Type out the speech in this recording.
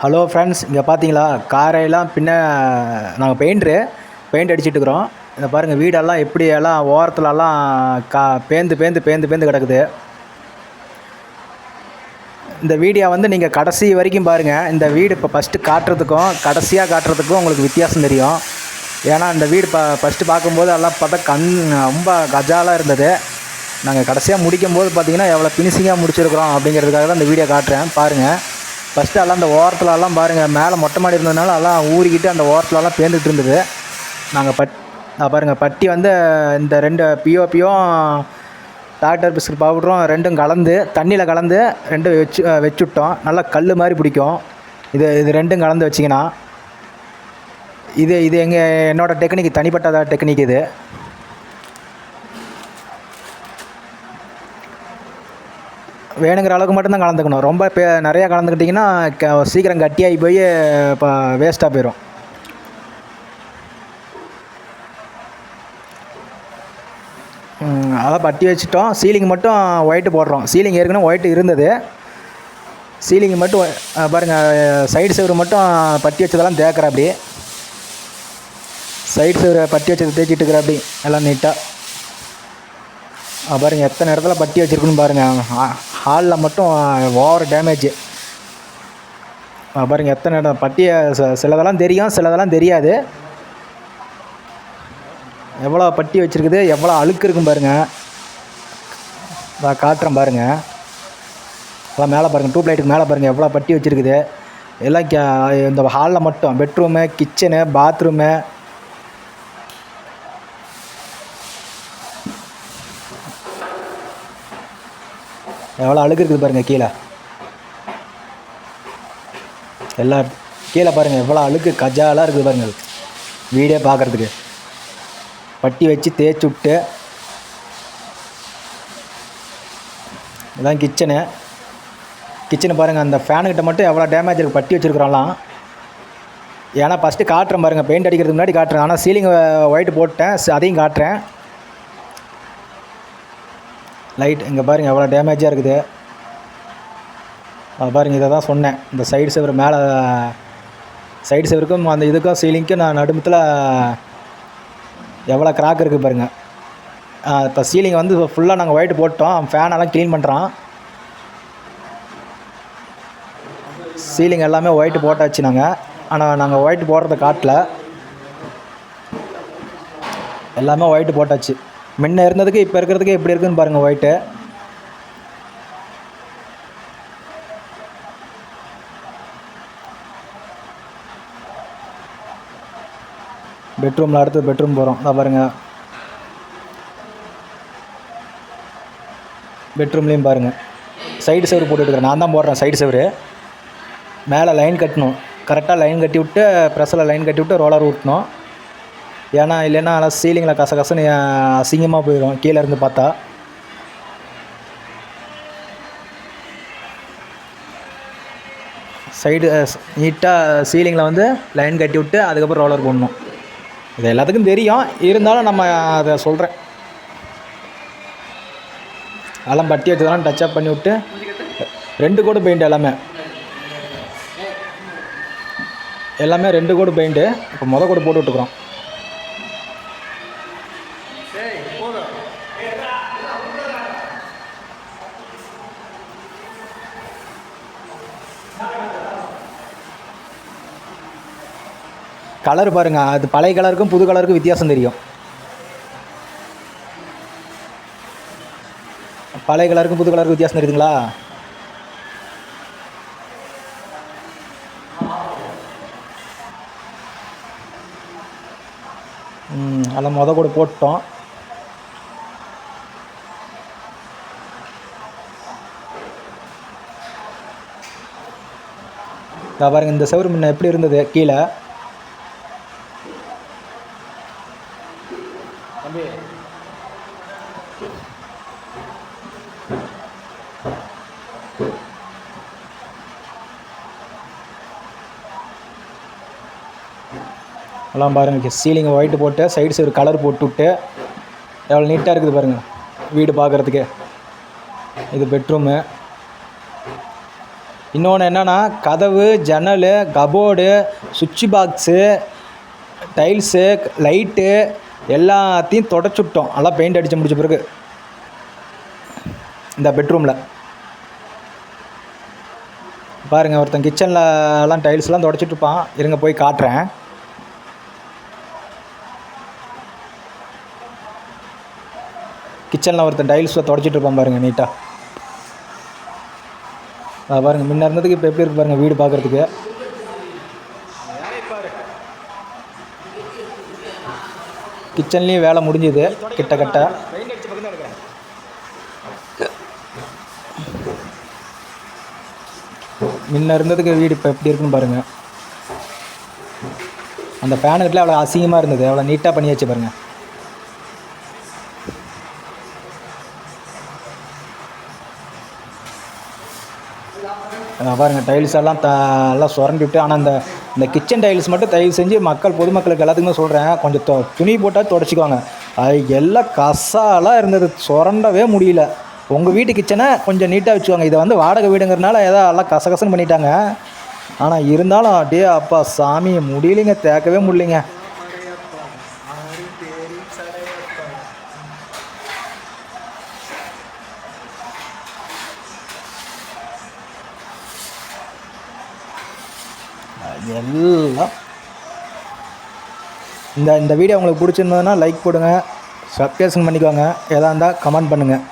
Hello friends இங்கே பார்த்தீங்களா காரையெல்லாம் பின்ன நாங்கள் பெயிண்ட்ரு பெயிண்ட் அடிச்சிட்ருக்குறோம் இதை பாருங்கள் வீடெல்லாம் எப்படி எல்லாம் ஓரத்துலலாம் கா பேந்து பேந்து பேந்து பேந்து கிடக்குது. இந்த வீடியோ வந்து நீங்கள் கடைசி வரைக்கும் பாருங்கள் இந்த வீடு இப்போ ஃபஸ்ட்டு காட்டுறதுக்கும் கடைசியாக காட்டுறதுக்கும் உங்களுக்கு வித்தியாசம் தெரியும். ஏன்னா இந்த வீடு ப ஃபஸ்ட்டு பார்க்கும்போது எல்லாம் பார்த்தா கண் ரொம்ப கஜாலாக இருந்தது. நாங்கள் கடைசியாக முடிக்கும் போது பார்த்தீங்கன்னா எவ்வளோ ஃபினிஷிங்காக முடிச்சிருக்கிறோம் அப்படிங்கிறதுக்காக தான் இந்த வீடியோ காட்டுறேன். பாருங்கள் ஃபஸ்ட்டு எல்லாம் அந்த ஓரத்துலலாம் பாருங்கள் மேலே மொட்டை மாடி இருந்ததுனால எல்லாம் ஊறிக்கிட்டு அந்த ஓரத்துலலாம் பேர்ந்துட்டு இருந்தது. நாங்கள் பட் நான் பாருங்கள் பட்டி வந்து இந்த ரெண்டு பிஓபியும் டாக்டர் பிஸ்கட் பவுடரும் ரெண்டும் கலந்து தண்ணியில் கலந்து ரெண்டும் வச்சு வச்சுட்டோம். நல்லா கல் மாதிரி பிடிக்கும். இது இது ரெண்டும் கலந்து வச்சிங்கன்னா. இது இது எங்கள் என்னோடய டெக்னிக் தனிப்பட்ட டெக்னிக் இது. வேணுங்கிற அளவுக்கு மட்டும்தான் கலந்துக்கணும். ரொம்ப பே நிறையா கலந்துக்கிட்டிங்கன்னா க சீக்கிரம் கட்டியாகி போய் இப்போ வேஸ்ட்டாக போயிடும் அதான் பட்டி வச்சுட்டோம். சீலிங் மட்டும் ஒயிட்டு போடுறோம். சீலிங் ஏற்கனவே ஒயிட்டு இருந்தது. சீலிங் மட்டும் பாருங்கள் சைடு செவரு மட்டும் பட்டி வச்சதெல்லாம் தேக்கிற அப்படி. சைடு செவரு பட்டி வச்சது தேய்ச்சிட்டு இருக்கிற அப்படி. எல்லாம் நீட்டாக பாருங்கள் எத்தனை இடத்துல பட்டி வச்சுருக்குன்னு பாருங்கள் ஹாலில் மட்டும் ஓவர் டேமேஜ். பாருங்கள் எத்தனை இடம். பட்டியை ச சிலதெல்லாம் தெரியும் சிலதெல்லாம் தெரியாது. எவ்வளோ பட்டி வச்சுருக்குது எவ்வளோ அழுக்கு இருக்கும் பாருங்கள் நான் காட்டுறேன் பாருங்கள் எல்லாம் மேலே பாருங்கள் டியூப் லைட்டுக்கு மேலே பாருங்கள் எவ்வளோ பட்டி வச்சுருக்குது. எல்லாம் கே இந்த ஹாலில் மட்டும் பெட்ரூமு கிச்சனு பாத்ரூமு எவ்வளோ அழுக்கு இருக்குது பாருங்கள் கீழே. எல்லா கீழே பாருங்கள் எவ்வளோ அழுக்கு கஜாலாக இருக்குது பாருங்கள் வீடே பார்க்குறதுக்கு பட்டி வச்சு தேய்ச்சி விட்டு. இதான் கிச்சனு கிச்சனு பாருங்கள் அந்த ஃபேனுக்கிட்ட மட்டும் எவ்வளோ டேமேஜ் இருக்குது பட்டி வச்சுருக்குறோம்லாம் ஏன்னா ஃபஸ்ட்டு காட்டுறேன் பாருங்கள் பெயிண்ட் அடிக்கிறதுக்கு முன்னாடி காட்டுறேன். ஆனால் சீலிங் ஒயிட் போட்டேன் அதையும் காட்டுறேன். லைட் இங்கே பாருங்கள் எவ்வளோ டேமேஜாக இருக்குது. அது பாருங்கள் இதை தான் சொன்னேன். இந்த சைடு செவரு மேலே சைடு செவருக்கும் அந்த இதுக்கும் சீலிங்க்கும் நான் நடுமத்தில் எவ்வளோ கிராக் இருக்குது பாருங்கள் இப்போ சீலிங் வந்து ஃபுல்லாக நாங்கள் ஒயிட் போட்டோம். ஃபேனெல்லாம் க்ளீன் பண்ணுறான் சீலிங் எல்லாமே ஒயிட் போட்டாச்சு நாங்கள் ஆனால் நாங்கள் ஒயிட் போடுறத காட்டல. எல்லாமே ஒயிட் போட்டாச்சு. முன்ன இருந்ததுக்கு இப்போ இருக்கிறதுக்கு எப்படி இருக்குன்னு பாருங்கள் ஒயிட்டு பெட்ரூமில் அடுத்து பெட்ரூம் போகிறோம் அதான் பாருங்கள் பெட்ரூம்லேயும் பாருங்கள் சைடு செவரு போட்டுட்டுருக்கேன் நான் தான் போடுறேன் சைடு செவரு மேலே லைன் கட்டணும். கரெக்டாக லைன் கட்டி விட்டு ப்ரெஸ்ஸில் லைன் கட்டி விட்டு ரோலர் ஊட்டணும் ஏன்னா இல்லைன்னா அதெல்லாம் சீலிங்கில் கச கசன்னு அசிங்கமாக போயிடும் கீழே இருந்து பார்த்தா. சைடு நீட்டாக சீலிங்கில் வந்து லைன் கட்டி விட்டு அதுக்கப்புறம் ரோலர் போடணும். இது எல்லாத்துக்கும் தெரியும். இருந்தாலும் நம்ம அதை சொல்கிறேன் அதெல்லாம் பட்டி வச்சதெல்லாம் டச்சப் பண்ணி விட்டு ரெண்டு கோடு பெயிண்ட் எல்லாமே. எல்லாமே ரெண்டு கோடு பெயிண்ட்டு இப்போ மொதல் கோடு போட்டு விட்டுக்குறோம் கலர் பாருங்கள் அது பழைய கலருக்கும் புது கலருக்கும் வித்தியாசம் தெரியும். பழைய கலருக்கும் புது கலருக்கும் வித்தியாசம் தெரியுதுங்களா? அதெல்லாம் மொதல் கூட போட்டோம். பாருங்கள் இந்த செவரு முன்ன எப்படி இருந்தது? கீழே. எல்லாம் பாருங்கள் சீலிங் ஒயிட் போட்டு சைடு சைடு கலர் போட்டு விட்டு எவ்வளோ நீட்டாக இருக்குது பாருங்கள் வீடு பார்க்குறதுக்கு. இது பெட்ரூமு இன்னொன்று என்னென்னா கதவு ஜன்னல் கபோர்டு சுவிட்ச் பாக்ஸு டைல்ஸு லைட்டு எல்லாத்தையும் தொடச்சுட்டோம். நல்லா பெயிண்ட் அடித்து முடிச்ச பிறகு. இந்த பெட்ரூமில் பாருங்கள் ஒருத்தன் கிச்சனில் எல்லாம் டைல்ஸ்லாம் தொடச்சிட்ருப்பான் இருங்க போய் காட்டுறேன். கிச்சனில் ஒருத்தன் டைல்ஸில் தொடச்சிட்டு இருப்பான் பாருங்கள் நீட்டாக பாருங்கள் முன்ன இருந்ததுக்கு இப்போ எப்படி இருக்கு பாருங்கள் வீடு பார்க்குறதுக்கு கிச்சன்லேயும் வேலை முடிஞ்சுது கிட்டத்தட்ட. முன்ன இருந்ததுக்கு வீடு இப்போ எப்படி இருக்குன்னு பாருங்கள் அந்த ஃபேனு கிட்ட அவ்வளோ அசிங்கமாக இருந்தது. அவ்வளோ நீட்டாக பண்ணியாச்சு பாருங்கள் பாருங்கள் பாருங்க டைல்ஸ் எல்லாம் த எல்லாம் சுரண்டி விட்டு ஆனால் அந்த இந்த கிச்சன் டைல்ஸ் மட்டும் தயவு செஞ்சு மக்கள் பொதுமக்களுக்கு எல்லாத்துக்குமே சொல்கிறேன் கொஞ்சம் தொ துணி போட்டால் தொடச்சிக்குவாங்க. அது எல்லாம் கசாலாக இருந்தது. சுரண்டவே முடியல. உங்கள் வீட்டு கிச்சனை கொஞ்சம் நீட்டாக வச்சுக்குவாங்க. இதை வந்து வாடகை வீடுங்கிறனால ஏதோ எல்லாம் கசகசன்னு பண்ணிட்டாங்க. ஆனால் இருந்தாலும் அப்படியே அப்பா சாமி முடியலைங்க. தேக்கவே முடியலைங்க. எல்லாம். இந்த இந்த வீடியோ உங்களுக்கு பிடிச்சிருந்ததுன்னா லைக் போடுங்க சப்ஸ்கிரேஷன் பண்ணிக்கோங்க. எதாக இருந்தால் கமெண்ட் பண்ணுங்கள்